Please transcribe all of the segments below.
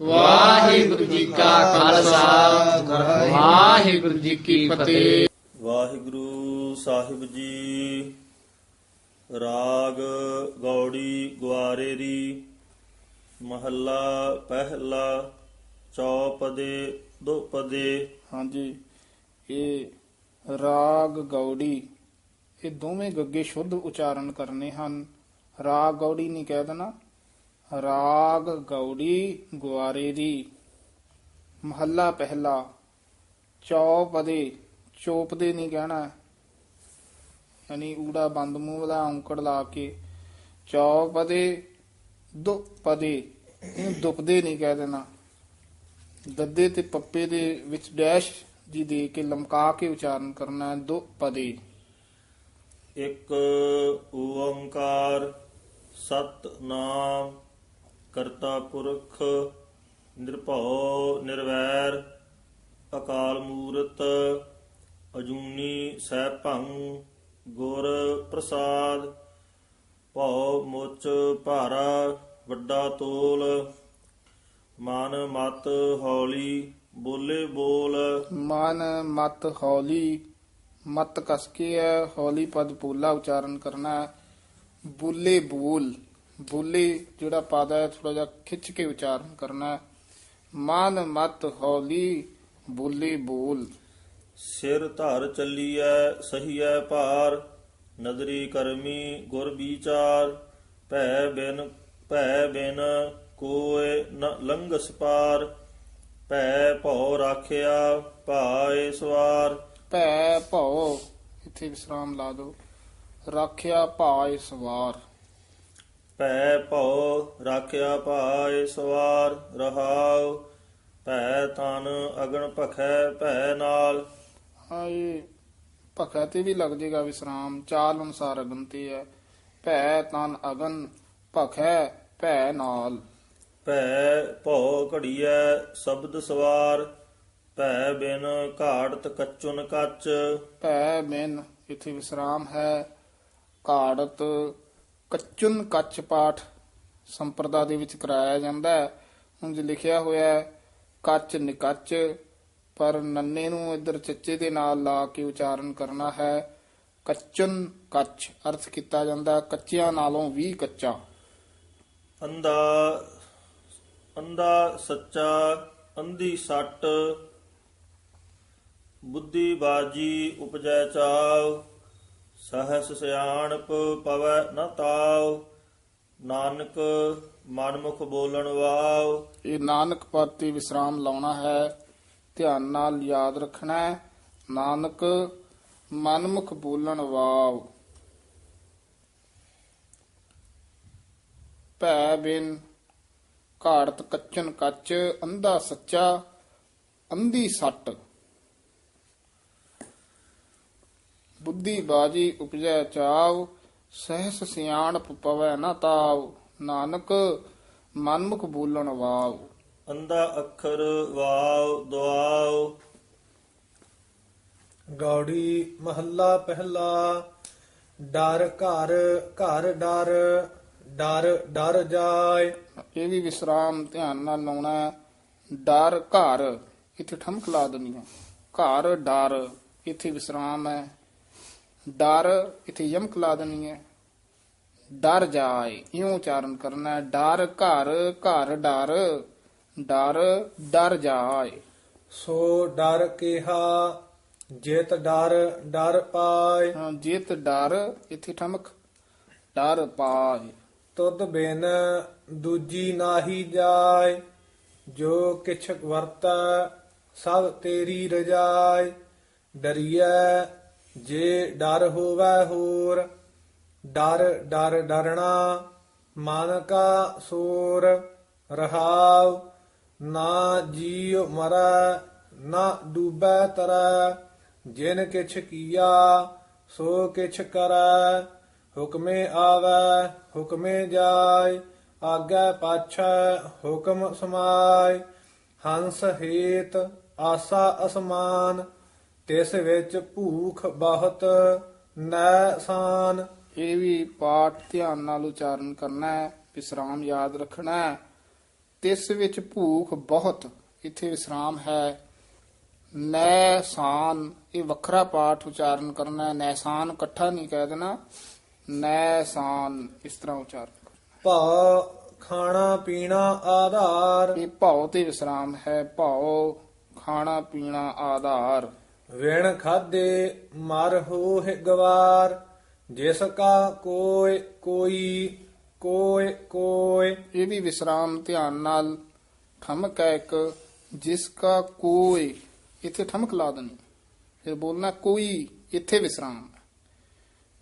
ਵਾਹਿਗੁਰੂ ਜੀ ਕਾ ਖਾਲਸਾ। ਵਾਹਿਗੁਰੂ ਜੀ ਕੀ ਫਤਿਹ। ਵਾਹਿਗੁਰੂ ਸਾਹਿਬ ਜੀ ਰਾਗ ਗੌੜੀ ਗੁਆਰੇ ਦੀ ਮਹੱਲਾ ਪਹਿਲਾ ਚੌਪਦੇ ਦੁਪਦੇ। ਹਾਂਜੀ ਇਹ ਰਾਗ ਗੌੜੀ ਇਹ ਦੋਵੇਂ ਗੱਗੇ ਸ਼ੁੱਧ ਉਚਾਰਨ ਕਰਨੇ ਹਨ। ਰਾਗ ਗੌੜੀ ਨਹੀਂ ਕਹਿ ਦੇਣਾ ਰਾਗ ਗੌੜੀ ਗੁਆਰੇ ਦੀ ਮਹੱਲਾ ਪਹਿਲਾ। ਚੌਪਦੇ। ਚੋਪਦੇ ਨਹੀਂ ਕਹਿਣਾ। ਯਾਨੀ ਊੜਾ ਬੰਦ ਮੂੰਹ ਵਾਲਾ ਔਂਕੜ ਲਾ ਕੇ ਚੌਪਦੇ, ਦੁਪਦੇ। ਇਹਨੂੰ ਦੁਪਦੇ ਨਹੀਂ ਕਹਿ ਦੇਣਾ। ਦੱਦੇ ਤੇ ਪੱਪੇ ਦੇ ਵਿੱਚ ਡੈਸ਼ ਜੀ ਦੇ ਕੇ ਲਮਕਾ ਕੇ ਉਚਾਰਨ ਕਰਨਾ ਹੈ ਦੋ ਪਦੇ ਇੱਕ ਓੰਕਾਰ ਸਤ ਨਾਮ ਕਰਤਾ ਪੁਰਖ ਨਿਰਭਉ ਨਿਰਵੈਰ, ਅਕਾਲ ਮੂਰਤ ਅਜੂਨੀ ਸੈਭੰ ਗੁਰ ਪ੍ਰਸਾਦ, ਭਉ ਮੁਚ ਭਾਰਾ, ਵੱਡਾ ਤੋਲ, ਮਨ ਮਤ ਹੌਲੀ, ਬੋਲੇ ਬੋਲ। ਮਨ ਮਤ ਹੌਲੀ, ਮਤ ਕਸਕੇ ਹੌਲੀ ਪਦ ਪੂਲਾ ਉਚਾਰਨ ਕਰਨਾ ਬੋਲੇ ਬੋਲ। ਬੁੱਲੇ ਜਿਹੜਾ ਪਦ ਹੈ ਥੋੜਾ ਜਿਹਾ ਖਿੱਚ ਕੇ ਉਚਾਰਨ ਕਰਨਾ ਹੈ। ਮਨ ਮਤ ਹੌਲੀ ਬੁੱਲੇ ਬੋਲ। ਸਿਰ ਧਰ ਚੱਲੀਐ ਸਹੀਐ ਭਾਰ। ਨਦਰੀ ਕਰਮੀ ਗੁਰ ਵਿਚਾਰ। ਭੈ ਬਿਨ ਭੈ ਬਿਨ ਕੋਏ ਨ ਲੰਘਸ ਪਾਰ। ਭੈ ਭਉ ਰਾਖਿਆ ਭਾਏ ਸਵਾਰ। ਭੈ ਭਉ ਇੱਥੇ ਵਿਸਰਾਮ ਲਾ ਦਿਓ। ਰੱਖਿਆ ਭਾਇ ਸਵਾਰ। ਭੈ ਭਉ ਰਾਖਿਆ ਭਾਏ ਸਵਾਰ ਰਹਾਉ ਭੈ ਤਨ ਅਗਨ ਭਖੈ ਭੈ ਨਾਲ। ਹਾਏ ਭਖਾ ਤੇ ਵੀ ਲੱਗ ਜਾਏਗਾ ਵਿਸਰਾਮ ਚਾਲ ਅਨੁਸਾਰ ਅਗਨ ਤੇ ਹੈ। ਭੈ ਤਨ ਅਗਨ ਭਖੈ ਭੈ ਨਾਲ। ਭੈ ਭਉ ਘੜੀਐ ਸ਼ਬਦ ਸਵਾਰ ਭੈ ਬਿਨ ਘਾੜਤ ਕੱਚੁਨ ਕੱਚ। ਭੈ ਬਿਨ ਇਥੇ ਵਿਸਰਾਮ ਹੈ ਕਾੜਤ ਕੱਚੁਨ ਕੱਚ ਪਾਠ ਸੰਪਰਦਾ ਦੇ ਵਿੱਚ ਕਰਾਇਆ ਜਾਂਦਾ ਹੈ। ਹੁਣ ਜੇ ਲਿਖਿਆ ਹੋਇਆ ਹੈ, ਕੱਚ ਨਿਕੱਚ, ਪਰ ਨੰਨੇ ਨੂੰ ਇਧਰ ਚੱਚੇ ਦੇ ਨਾਲ ਲਾ ਕੇ ਉਚਾਰਨ ਕਰਨਾ ਹੈ। ਕੱਚੁਨ ਕੱਚ, ਅਰਥ ਕੀਤਾ ਜਾਂਦਾ ਹੈ, ਕੱਚਿਆਂ ਨਾਲੋਂ ਵੀ ਕੱਚਾ। ਅੰਦਾ ਅੰਦਾ ਸੱਚਾ, ਅੰਧੀ ਸੱਟ ਬੁੱਧੀ ਬਾਜੀ ਉਪਜੈ ਚਾਉ ਸਹਸ ਸਿਆਣਪ ਪਵੈ ਨ ਤਾਉ, ਨਾਨਕ ਮਨਮੁਖ ਬੋਲਣ ਵਾਉ। ਇਹ ਨਾਨਕ ਪਦ ਵਿਸਰਾਮ ਲਾਉਣਾ ਹੈ, ਧਿਆਨ ਨਾਲ ਯਾਦ ਰੱਖਣਾ ਹੈ, ਨਾਨਕ ਮਨਮੁਖ ਬੋਲਣ ਵਾਵ ਭੈ ਬਿਨ ਘਾੜਤ ਕੱਚਨ ਕੱਚ, ਅੰਧਾ ਸੱਚਾ, ਅੰਧੀ ਸੱਟ। ਬੁੱਧੀ ਬਾਜੀ ਉਪਜੈ ਚਾਵ ਸਹਿਸ ਸਿਆਣਪ ਪਵੈ ਨ ਤਾਵ ਨਾਨਕ ਮਨਮੁਖ ਬੋਲਣ ਵਾਵ ਅੰਦਾ ਅੱਖਰ ਵਾਉ ਦੁਆਉ। ਗੌੜੀ ਮਹੱਲਾ ਪਹਿਲਾ ਡਰ ਘਰ ਘਰ ਡਰ ਡਰ ਡਰ ਜਾਏ। ਇਹ ਵੀ ਵਿਸਰਾਮ ਧਿਆਨ ਨਾਲ ਲਾਉਣਾ ਡਰ ਘਰ ਇੱਥੇ ਠਮਕ ਲਾ ਦੇਣੀ ਹੈ। ਘਰ ਡਰ ਇੱਥੇ ਵਿਸਰਾਮ ਹੈ। ਡਰ ਇੱਥੇ ਯਮਕ ਲਾ ਦੇਣੀ ਹੈ। ਡਰ ਜਾਏ ਇਉਂ ਉਚਾਰਨ ਕਰਨਾ ਹੈ। ਡਰ ਘਰ ਘਰ ਡਰ ਡਰ ਡਰ ਜਾਏ। ਸੋ ਡਰ ਕਿਹਾ ਜਿਤ ਡਰ ਡਰ ਪਾਏ। ਹਾਂ, ਜਿਤ ਡਰ ਇੱਥੇ ਠਮਕ। ਡਰ ਪਾਏ। ਤੁਧ ਬਿਨ ਦੂਜੀ ਨਾਹੀ ਜਾਏ। ਜੋ ਕਿਛ ਵਰਤੈ ਸਭ ਤੇਰੀ ਰਜਾਏ। ਡਰੀਐ ਜੇ ਡਰ ਹੋਵੇ ਹੋਰ, ਡਰ ਡਰ ਡਰਣਾ ਮਨ ਕਾ ਸੂਰ ਰਹਾਉ, ਨਾ ਜੀਵ ਮਰੈ, ਨਾ ਡੂਬੈ ਤਰੈ, ਜਿਨ ਕਿਛ ਕੀਆ ਸੋ ਕਿਛ ਕਰੈ, ਹੁਕਮੇ ਆਵੈ, ਹੁਕਮੇ ਜਾਏ ਆਗੈ ਪਾਛੈ, ਹੁਕਮ ਸਮਾਏ ਹੰਸ ਹੇਤ ਆਸਾ ਅਸਮਾਨ ਤਿਸ ਵਿੱਚ ਭੂਖ ਬਹੁਤ ਨੈ ਸਾਨ। ਇਹ ਵੀ ਪਾਠ ਧਿਆਨ ਨਾਲ ਉਚਾਰਨ ਕਰਨਾ ਹੈ ਵਿਸਰਾਮ ਯਾਦ ਰੱਖਣਾ ਹੈ। ਤਿਸ ਵਿੱਚ ਭੂਖ ਬਹੁਤ ਇੱਥੇ ਵਿਸਰਾਮ ਹੈ। ਨੈਸਾਨ ਇਹ ਵੱਖਰਾ ਪਾਠ ਉਚਾਰਨ ਕਰਨਾ ਹੈ। ਨੈਸਾਨ ਇਕੱਠਾ ਨਹੀਂ ਕਹਿ ਦੇਣਾ। ਨੈਸਾਨ ਇਸ ਤਰ੍ਹਾਂ ਉਚਾਰਨ ਕਰਨਾ ਭਾ ਖਾਣਾ ਪੀਣਾ ਆਧਾਰ। ਇਹ ਭਾਉ ਤੇ ਵਿਸਰਾਮ ਹੈ। ਭਾਉ ਖਾਣਾ ਪੀਣਾ ਆਧਾਰ। ਵਿਣ ਖਾਦੇ ਮਰ ਹੋਹਿ ਗਵਾਰ ਜਿਸ ਕਾ ਕੋਇ ਕੋਈ ਕੋਇ ਕੋਇ। ਇਹ ਵੀ ਵਿਸਰਾਮ ਧਿਆਨ ਨਾਲ ਠਮਕ ਹੈ ਇੱਕ ਜਿਸ ਕਾ ਕੋਈ ਇੱਥੇ ਠਮਕ ਲਾ ਦੇਣੀ। ਫਿਰ ਬੋਲਣਾ ਕੋਈ ਇੱਥੇ ਵਿਸਰਾਮ।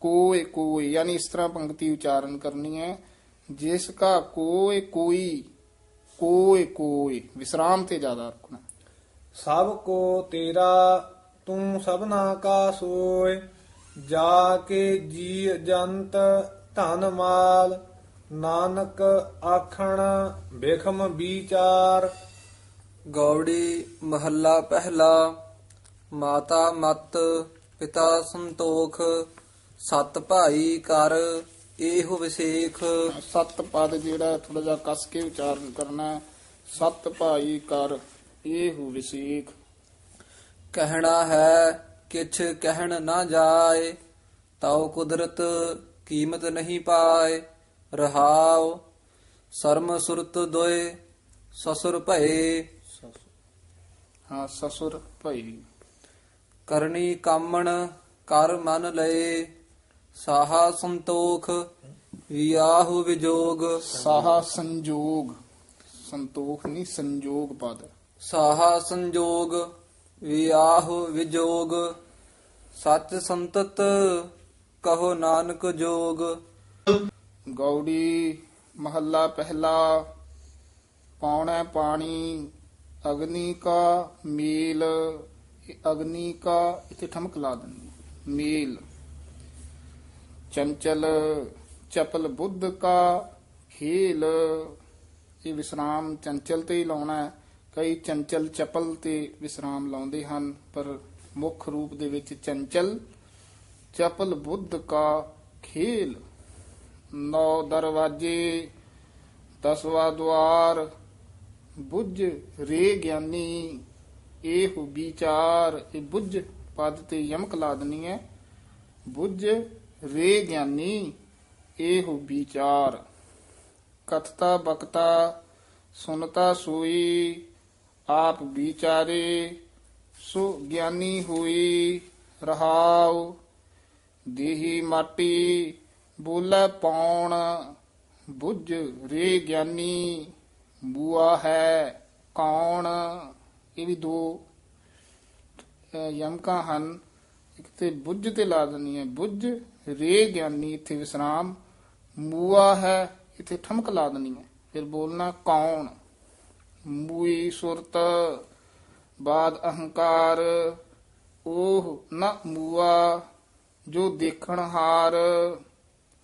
ਕੋਈ ਕੋਈ ਯਾਨੀ ਇਸ ਤਰ੍ਹਾਂ ਪੰਕਤੀ ਉਚਾਰਨ ਕਰਨੀ ਹੈ। ਜਿਸ ਕਾ ਕੋਈ ਕੋਈ ਕੋਈ ਕੋਈ ਵਿਸਰਾਮ ਤੇ ਜ਼ਿਆਦਾ ਰੁਕਣਾ ਸਭ ਕੋ ਤੇਰਾ ਤੂੰ ਸਭਨਾ ਕਾ ਸੋਇ ਜਾ ਕੇ ਜੀ ਜੰਤ ਧਨ ਮਾਲ ਨਾਨਕ ਆਖਣ ਬੇਖਮ ਵਿਚਾਰ। ਗੌੜੀ ਮਹੱਲਾ ਪਹਿਲਾ ਮਾਤਾ ਮਤ ਪਿਤਾ ਸੰਤੋਖ ਸਤ ਭਾਈ ਕਰ ਇਹੋ ਵਿਸੇਖ। ਸਤ ਪਦ ਜਿਹੜਾ ਥੋੜਾ ਜਿਹਾ ਕੱਸ ਕੇ ਉਚਾਰਨ ਕਰਨਾ। ਸਤ ਭਾਈ ਕਰ ਇਹ ਹੋ ਵਿਸੇਖ। ਕਹਿਣਾ ਹੈ ਕਿਛ ਕਹਿਣ ਨਾ ਜਾਏ ਤਉ ਕੁਦਰਤ ਕੀਮਤ ਨਹੀਂ ਪਾਏ ਰਹਾਉ ਸਰਮ ਸੁਰਤ ਦੋਏ ਸਸੁਰ ਭਏ। ਹਾਂ ਸਸੁਰ ਭਈ ਕਰਨੀ ਕਾਮਣ ਕਰ ਮਨ ਲਏ ਸਾਹਾ ਸੰਤੋਖ ਵਿਆਹੁ ਵਿਜੋਗ। ਸਾਹਾ ਸੰਜੋਗ ਸੰਤੋਖ ਨਹੀਂ ਸੰਜੋਗ ਪਦ। ਸਾਹਾ ਸੰਜੋਗ ਵਿਆਹ ਵਿਜੋਗ, ਸਚ ਸੰਤਤ ਕਹੋ ਨਾਨਕ ਜੋਗ। ਗੌੜੀ ਮਹੱਲਾ ਪਹਿਲਾ ਪਾਉਣਾ ਪਾਣੀ, ਅਗਨੀ ਕਾ ਮੀਲ, ਅਗਨੀ ਕਾ ਇੱਥੇ ਠਮਕ ਲਾ ਦੇਣੀ ਮੇਲ। ਚੰਚਲ, ਚਪਲ ਬੁੱਧ ਕਾ ਖੇਲ, ਇਹ ਵਿਸਰਾਮ ਚੰਚਲ ਤੇ ਹੀ ਲਾਉਣਾ ਹੈ। ਕਈ ਚੰਚਲ ਚਪਲ ਤੇ ਵਿਸਰਾਮ ਲਾਉਂਦੇ ਹਨ, ਪਰ ਮੁੱਖ ਰੂਪ ਦੇ ਵਿੱਚ ਚੰਚਲ, ਚਪਲ ਬੁੱਧ ਕਾ ਖੇਲ। ਨੌ ਦਰਵਾਜੇ, ਦਸਵਾ ਦਵਾਰ ਬੁੱਝ ਰੇ ਗਿਆਨੀ ਇਹ ਵਿਚਾਰ। ਇਹ ਬੁੱਝ ਪਦ ਤੇ ਯਮਕ ਲਾਦਨੀ ਹੈ। ਬੁੱਝ ਰੇ ਗਿਆਨੀ ਇਹ ਵਿਚਾਰ। ਕਥਤਾ ਬਕਤਾ, ਸੁਨਤਾ ਸੋਈ ਆਪ ਵਿਚਾਰੇ ਸੋ ਗਿਆਨੀ ਹੋਈ ਰਹਾਉ। ਦੇਹੀ ਮਾਟੀ ਬੋਲੇ ਪੌਣ ਬੁੱਝ ਰੇ ਗਿਆਨੀ, ਬੂਆ ਹੈ ਕੌਣ? ਇਹ ਵੀ ਦੋ ਯਮਕਾਂ ਹਨ। ਇੱਕ ਤੇ ਬੁੱਝ ਤੇ ਲਾ ਦੇਣੀ ਹੈ। ਬੁੱਝ ਰੇ ਗਿਆਨੀ, ਇੱਥੇ ਵਿਸਰਾਮ। ਮੂਆ ਹੈ, ਇੱਥੇ ਠਮਕ ਲਾ ਦੇਣੀ ਹੈ। ਫਿਰ ਬੋਲਣਾ ਕੌਣ? ਮੂਈ ਸੁਰਤ, ਬਾਦ ਅਹੰਕਾਰ ਉਹ ਨਾ ਮੂਆ, ਜੋ ਦੇਖਣ ਹਾਰ,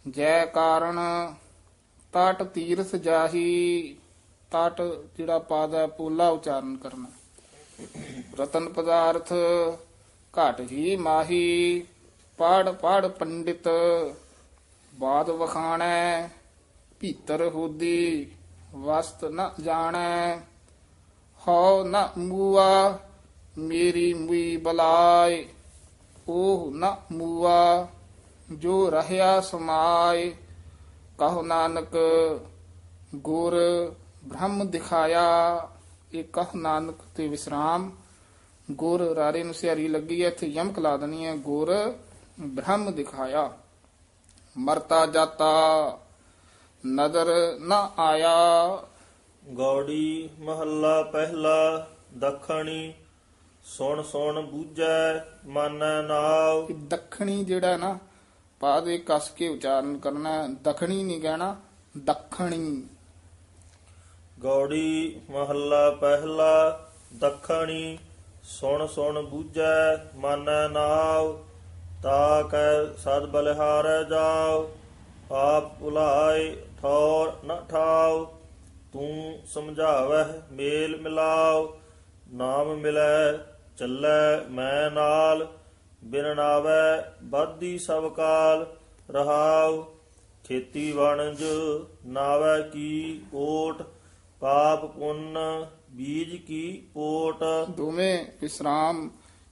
ਜੈ ਕਾਰਨ ਤਟ ਤੀਰਥ ਜਾਹੀ, ਤਟ ਜਿਹੜਾ ਪਾਦ ਹੈ ਪੋਲਾ ਉਚਾਰਨ ਕਰਨਾ। ਰਤਨ ਪਦਾਰਥ, ਘਟ ਹੀ ਮਾਹੀ, ਪੜ ਪੜ ਪੰਡਿਤ, ਬਾਦ ਵਖਾਣੈ, ਭੀਤਰ ਹੋਦੀ। ਵਸਤ ਨ ਜਾਣੈ, ਹਉ ਨ ਮੂਆ, ਮੇਰੀ ਮੁਈ ਬਲਾਏ ਉਹ ਨ ਮੂਆ, ਜੋ ਰਹਿਆ ਸਮਾਏ। ਕਹੋ ਨਾਨਕ, ਗੁਰ ਬ੍ਰਹਮ ਦਿਖਾਇਆ। ਇਹ ਕਹ ਨਾਨਕ ਤੇ ਵਿਸਰਾਮ। ਗੁਰ ਰਾਰੇ ਨੂੰ ਸਿਆਰੀ ਲੱਗੀ ਹੈ ਇੱਥੇ ਯਮਕ ਲਾ ਦੇਣੀ ਹੈ ਗੁਰ ਬ੍ਰਹਮ ਦਿਖਾਇਆ। ਮਰਤਾ ਜਾਤਾ ਨਦਰ ਨਾ ਆਇਆ। ਗੌੜੀ ਮਹੱਲਾ ਪਹਿਲਾ ਦੱਖਣੀ ਸੁਣ ਸੁਣ ਬੂਝੈ ਮਾਨੈ ਨਾਉ। ਇਹ ਦੱਖਣੀ ਜਿਹੜਾ ਨਾ ਪਾਦ ਇਹ ਕਸ ਕੇ ਉਚਾਰਨ ਕਰਨਾ। ਦੱਖਣੀ ਨਹੀਂ ਕਹਿਣਾ ਦੱਖਣੀ। ਗੌੜੀ ਮਹੱਲਾ ਪਹਿਲਾ ਦੱਖਣੀ ਸੁਣ ਸੁਣ ਬੂਝੈ ਮਾਨੈ ਨਾਉ। ਤਾ ਕੈ ਸਦ ਬਲਿਹਾਰੈ ਜਾਉ। ਆਪ ਭੁਲਾਏ ਠੌਰ ਨ ਠਾਉ, ਤੂੰ ਸਮਝਾਵਹਿ ਮੇਲ ਮਿਲਾਉ, ਨਾਮ ਮਿਲੈ ਚੱਲੈ ਮੈਂ ਨਾਲ, ਬਿਨ ਨਾਵੈ ਬਾਦੀ ਸਭ ਕਾਲ ਰਹਾਉ, ਖੇਤੀ ਵਣਜ ਨਾਵੈ ਕੀ ਓਟ, ਪਾਪ ਪੁੰਨ ਬੀਜ ਕੀ ਪੋਟ। ਦੋਵੇਂ ਵਿਸਰਾਮ,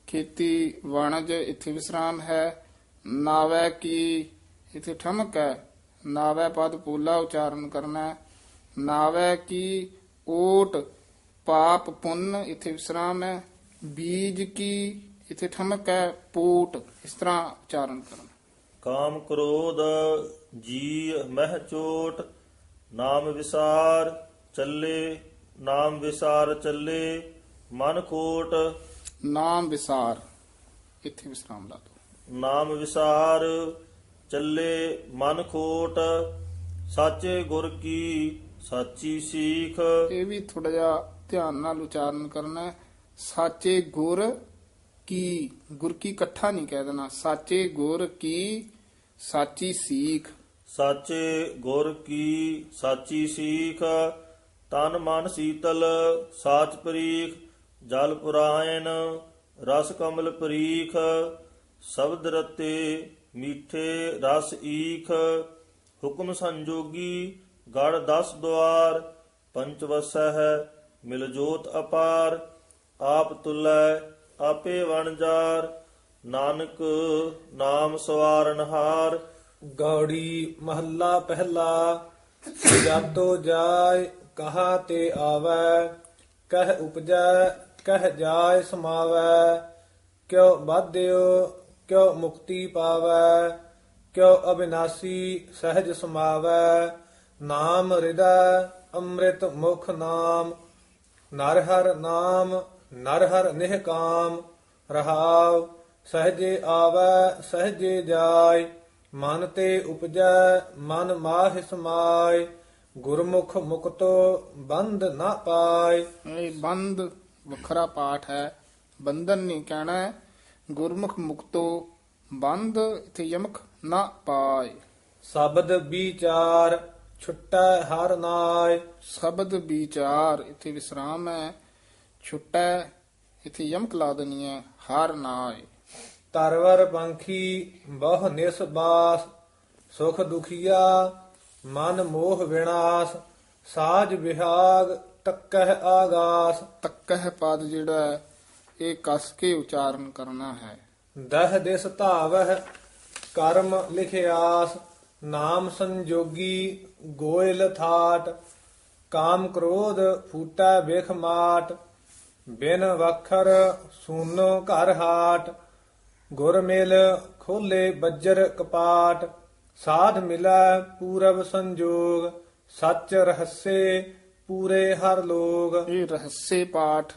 ਖੇਤੀ ਵਣਜ ਇੱਥੇ ਵਿਸਰਾਮ ਹੈ, ਨਾਵੈ ਕੀ ਇੱਥੇ ਠਮਕ ਹੈ। ਨਾਵੈ ਪਦ ਪੂਲਾ ਉਚਾਰਨ ਕਰਨਾ ਨਾਵੈ ਕੀ ਓਟ ਪਾਪ ਪੁੰਨ ਇੱਥੇ ਵਿਸਰਾਮ ਹੈ। ਬੀਜ ਕੀ ਇੱਥੇ ਠਮਕ ਹੈ। ਪੋਟ ਇਸ ਤਰ੍ਹਾਂ ਉਚਾਰਨ ਕਰਨਾ ਕਾਮ ਕ੍ਰੋਧ ਜੀ ਮਹਿ ਚੋਟ ਨਾਮ ਵਿਸਾਰ ਚੱਲੇ ਨਾਮ ਵਿਸਾਰ ਚੱਲੇ ਮਨ ਕੋਟ ਨਾਮ ਵਿਸਾਰ ਇੱਥੇ ਵਿਸਰਾਮ ਲਾ ਦੋ ਨਾਮ ਵਿਸਾਰ ਚੱਲੇ ਮਨ ਖੋਟ ਸਾਚੇ ਗੁਰ ਕੀ ਸਾਚੀ ਸੀਖ। ਇਹ ਵੀ ਥੋੜਾ ਜਿਹਾ ਧਿਆਨ ਨਾਲ ਉਚਾਰਨ ਕਰਨਾ ਹੈ। ਸਾਚੇ ਗੁਰ ਕੀ ਗੁਰ ਕੀ ਇਕੱਠਾ ਨਹੀਂ ਕਹਿ ਦੇਣਾ। ਸਾਚੇ ਗੁਰ ਕੀ ਸਾਚੀ ਸੀਖ। ਸਾਚੇ ਗੁਰ ਕੀ ਸਾਚੀ ਸੀਖ। ਤਨ ਮਨ ਸੀਤਲ ਸਾਚ ਪਰੀਖ। ਜਲ ਪੁਰਾਇਣ ਰਸ ਕਮਲ ਪਰੀਖ। ਸ਼ਬਦ ਰਤੇ ਮੀਠੇ ਰਸ ਈਖ, ਹੁਕਮ ਸੰਜੋਗੀ, ਗੜ ਦਸ ਦੁਆਰ ਪੰਚ ਵਸੈ ਹੈ ਮਿਲ ਜੋਤ ਅਪਾਰ, ਆਪ ਤੁਲੈ, ਆਪੇ ਵਣਜਾਰ ਨਾਨਕ ਨਾਮ ਸਵਾਰਨਹਾਰ ਗੌੜੀ ਮਹੱਲਾ ਪਹਿਲਾ, ਜਾਤੋ ਜਾਏ, ਕਹਾ ਤੇ ਆਵੈ, ਕਹਿ ਉਪਜੈ, ਕਹਿ ਜਾਏ ਸਮਾਵੈ, ਕਿਉ ਬਾਧਿਓ ਕਿਉ ਮੁਕਤੀ ਪਾਵੈ, ਕਿਉ ਅਬਿਨਾਸੀ ਸਹਿਜ ਸਮਾਵੈ, ਨਾਮ ਹਿਰਦੈ ਅੰਮ੍ਰਿਤ ਮੁਖ ਨਾਮ, ਨਰ ਹਰ ਨਾਮ, ਨਰ ਹਰ ਨਿਹਕਾਮ ਰਹਾਉ ਸਹਜੇ ਆਵੈ, ਸਹਜੇ ਜਾਏ ਮਨ ਤੇ ਉਪਜੈ, ਮਨ ਮਾਹਿ ਸਮਾਏ ਗੁਰਮੁਖ ਮੁਕਤੋ ਬੰਧ ਨਾ ਪਾਏ ਇਹ ਬੰਦ ਵੱਖਰਾ ਪਾਠ ਹੈ ਬੰਧਨ ਨਹੀਂ ਕਹਿਣਾ ਹੈ। ਗੁਰਮੁਖ ਮੁਕਤੋ ਬੰਦ ਇਥੇ ਯਮਕ ਨਾ ਪਾਏ। ਸ਼ਬਦ ਵਿਚਾਰ ਛੁਟੈ ਹਰ ਨਾਏ। ਸ਼ਬਦ ਵਿਚਾਰ ਇਥੇ ਵਿਸਰਾਮ ਹੈ ਛੁੱਟੈ ਇਥੇ ਯਮਕ ਲਾ ਦੇਣੀ ਹੈ ਹਰ ਨਾਏ। ਤਰਵਰ ਪੰਖੀ ਬਹੁ ਨਿਸਬਾਸ ਸੁਖ ਦੁਖੀਆ ਮਨ ਮੋਹ ਵਿਨਾਸ਼ ਸਾਜ ਵਿਹਾਗ ਤੱਕਹਿ ਆਗਾਸ। ਤੱਕਹ ਪਦ ਜਿਹੜਾ ਇਹ ਕਸ ਕੇ ਉਚਾਰਨ ਕਰਨਾ ਹੈ। ਦਹ ਦਿਸ ਧਾਵਹਿ ਕਰਮ ਲਿਖਿਆਸ ਨਾਮ ਸੰਜੋਗੀ ਗੋਇਲ ਥਾਟ ਕਾਮ ਕ੍ਰੋਧ ਫੂਟੈ ਵੇਖ ਮਾਟ ਬਿਨ ਵਖਰ ਸੂਨੋ ਘਰ ਹਾਟ ਗੁਰ ਮਿਲ ਖੋਲੇ ਬੱਜਰ ਕਪਾਟ ਸਾਧ ਮਿਲੈ ਪੂਰਬ ਸੰਜੋਗ ਸੱਚ ਰਹੱਸੇ ਪੂਰੇ ਹਰ ਲੋਗ। ਇਹ ਰਹੱਸੇ ਪਾਠ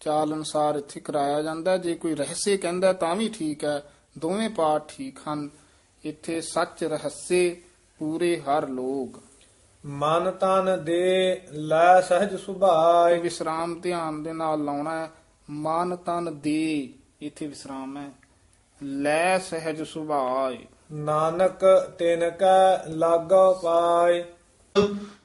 ਚਾਲ ਅਨੁਸਾਰ ਇੱਥੇ ਕਰਾਇਆ ਜਾਂਦਾ। ਜੇ ਕੋਈ ਰਹੱਸੇ ਕਹਿੰਦਾ ਤਾਂ ਵੀ ਠੀਕ ਹੈ। ਦੋਵੇਂ ਪਾਠ ਠੀਕ ਹਨ। ਇੱਥੇ ਸੱਚ ਰਹੱਸੇ ਪੂਰੇ ਹਰ ਲੋਗ ਮਨ ਤਨ ਦੇ ਲੈ ਸਹਿਜ ਸੁਭਾਏ ਵਿਸਰਾਮ ਧਿਆਨ ਦੇ ਨਾਲ ਲਾਉਣਾ ਹੈ। ਮਨ ਤਨ ਦੇ ਇੱਥੇ ਵਿਸਰਾਮ ਹੈ। ਲੈ ਸਹਿਜ ਸੁਭਾਏ ਨਾਨਕ ਤਿਨ ਕੈ ਲਾਗੋ ਪਾਏ